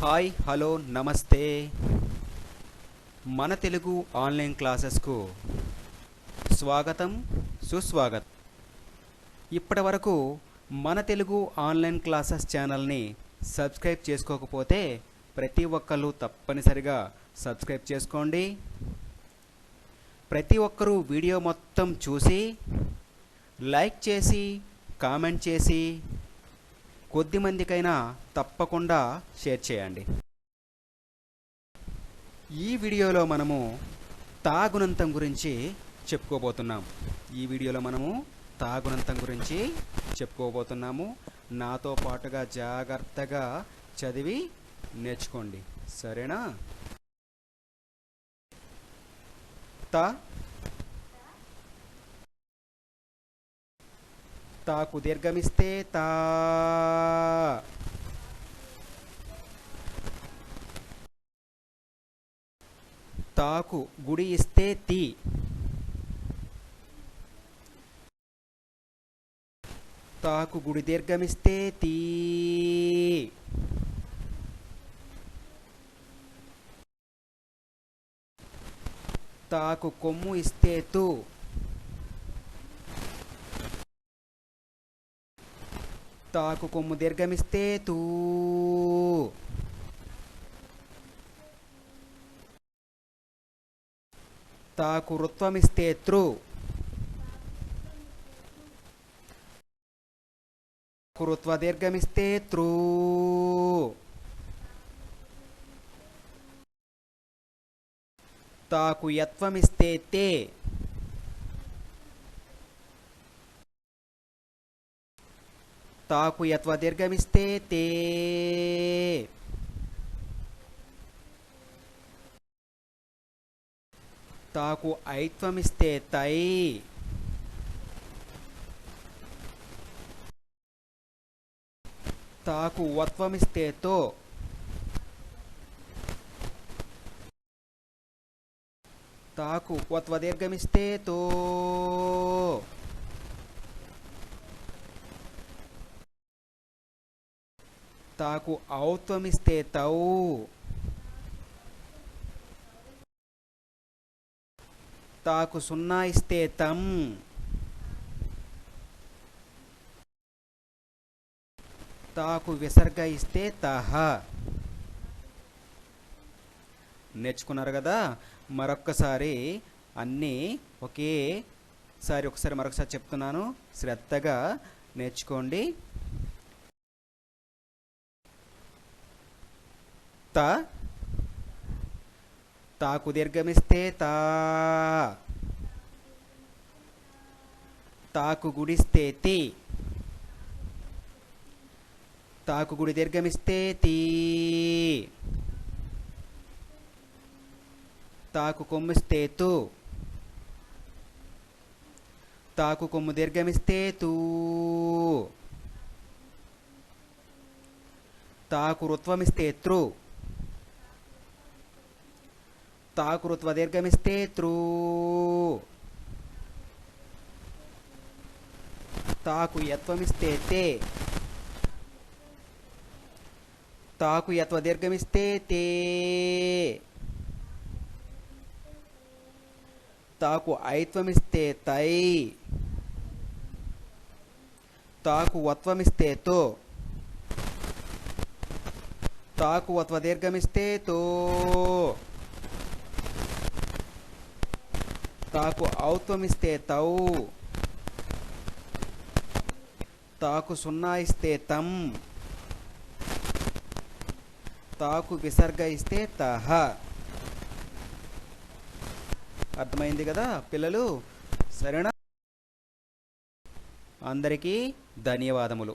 Hi hello నమస్తే. మన Telugu online క్లాసెస్కు స్వాగతం సుస్వాగతం. ఇప్పటి వరకు మన తెలుగు ఆన్లైన్ క్లాసెస్ ఛానల్ని సబ్స్క్రైబ్ చేసుకోకపోతే ప్రతి ఒక్కరు తప్పనిసరిగా సబ్స్క్రైబ్ చేసుకోండి. ప్రతి ఒక్కరూ వీడియో మొత్తం చూసి లైక్ చేసి కామెంట్ చేసి కొద్ది మందికైనా తప్పకుండా షేర్ చేయండి. ఈ వీడియోలో మనము తాగునంతం గురించి చెప్పుకోబోతున్నాం. ఈ వీడియోలో మనము తాగునంతం గురించి చెప్పుకోబోతున్నాము. నాతో పాటుగా జాగ్రత్తగా చదివి నేర్చుకోండి. సరేనా? తా తాకు దీర్ఘమిస్తే తా. తాకు గుడి ఇస్తే తి. తాకు గుడి దీర్ఘమిస్తే తీ. తాకు కొమ్ము ఇస్తే తు. తాకు కొమ్ము దీర్ఘమిస్తే తూ తాకు రుత్వమిస్తే త్రు కురుత్వ దీర్ఘమిస్తే త్రూ తాకు యత్వమిస్తే తే తాకు యత్వ దీర్ఘమిస్తే తే. తాకు ఐత్వమిస్తే తై. తాకు వత్వమిస్తే తో. తాకు వత్వ దీర్ఘమిస్తే తో. తాకు ఔత్వమిస్తే తౌ తాకు సున్నా ఇస్తే తం తాకు విసర్గ ఇస్తే తహ నేర్చుకున్నారు కదా? మరొక్కసారి అన్నీ ఒకేసారి ఒకసారి మరొకసారి చెప్తున్నాను. శ్రద్ధగా నేర్చుకోండి. త? తాకు దీర్ఘమిస్తే తా. తాకు గుడిస్తే తి. తాకు గుడి దీర్ఘమిస్తే తీ. తాకు కొమ్మిస్తే తు. తాకు కొమ్ము దీర్ఘమిస్తే తూ. తాకు రుత్వమిస్తే త్రు. తాకు దీర్ఘమిస్తే త్రూ. తాకు యత్వమిస్తే తే. తాకు యత్వ దీర్ఘమిస్తే తే. తాకు ఐత్వమిస్తే తై. తాకు వత్వమిస్తే తో. తాకు వత్వ దీర్ఘమిస్తే తో. తాకు ఔత్వమిస్తే తౌ తాకు సున్నా ఇస్తే తం తాకు విసర్గ ఇస్తే తహ అర్థమైంది కదా పిల్లలు? సరేనా అందరికీ ధన్యవాదములు.